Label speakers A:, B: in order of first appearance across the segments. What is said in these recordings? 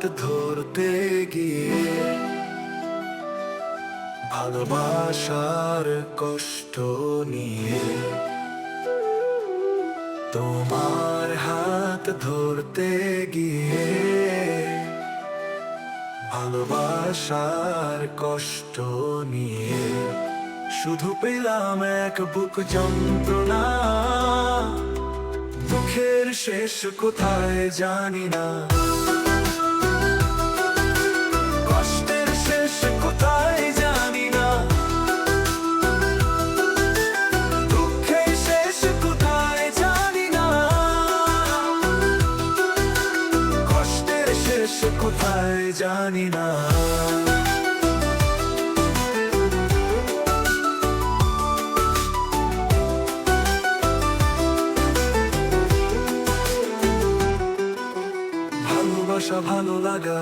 A: হাত ধরতে গিয়ে ভালোবাসার কষ্ট নিয়ে তোমার হাত ধরতে গিয়ে ভালোবাসার কষ্ট নিয়ে শুধু পেলাম এক বুক যন্ত্রণা। দুঃখের শেষ কোথায় জানি না। কোথায় জানি না। দুঃখের শেষ কোথায় জানি না। কষ্টের শেষ কোথায় জানি না। ভালোবাসা ভালো লাগা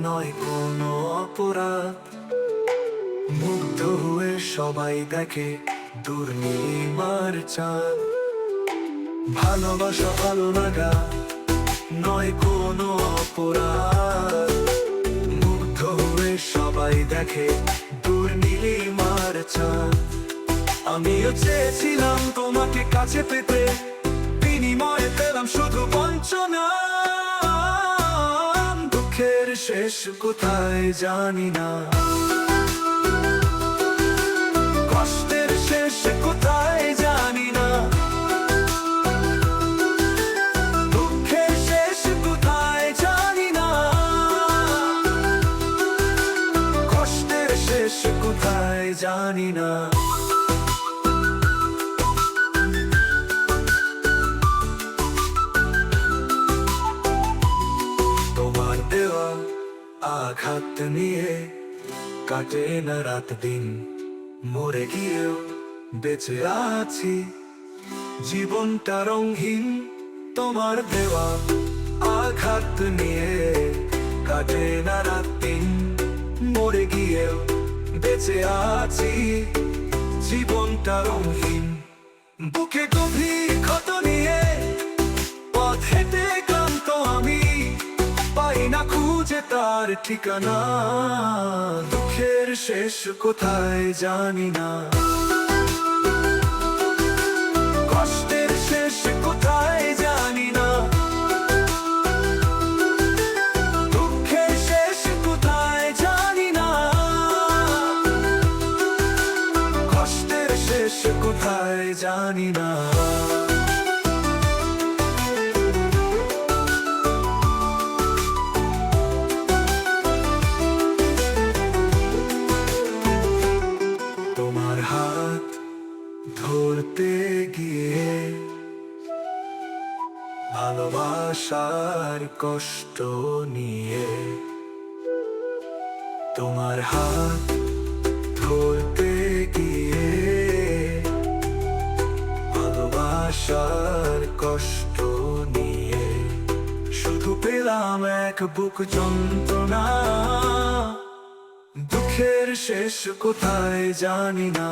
A: নয় কোনো অপরাধ মুগ্ধ হয়ে সবাই দেখে দুর্নিমার চাঁদ ভালোবাসা ভালো লাগা নয় কোনো অপরাধ মুগ্ধ হয়ে সবাই দেখে দুর্নীলিমার চাঁদ আমিও চেয়েছিলাম তোমাকে কাছে পেতে বিনিময়ে পেলাম শুধু বঞ্চনা শেষ কোথায় জানি না। কষ্টের শেষ কোথায় জানি না। দুঃখের শেষ কোথায় জানি না। কষ্টের শেষ কোথায় জানি না। আঘাত নিয়ে কাটে না রাত দিন। মরে গিয়েও বেঁচে আছি। জীবনটা রঙহীন, তোমার দেওয়া আঘাত নিয়ে কাটে না রাত দিন। মরে গিয়েও বেঁচে আছি। জীবনটা রঙহীন। বুকে গভীর ক্ষত নিয়ে তার ঠিকানা, দুঃখের শেষ কোথায় জানি না। কষ্টের শেষ কোথায় দুঃখের শেষ কোথায় জানি না। কষ্টের শেষ কোথায় জানি না। ভালোবাসার কষ্ট নিয়ে তোমার হাত ধরতে গিয়ে ভালোবাসার কষ্ট নিয়ে শুধু পেলাম এক বুক যন্ত্রণা। দুঃখের শেষ কোথায় জানি না।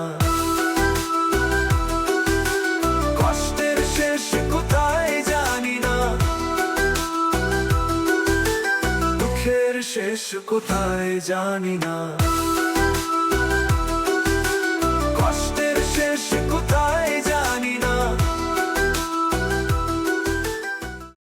A: শেষ কোথায় জানি না।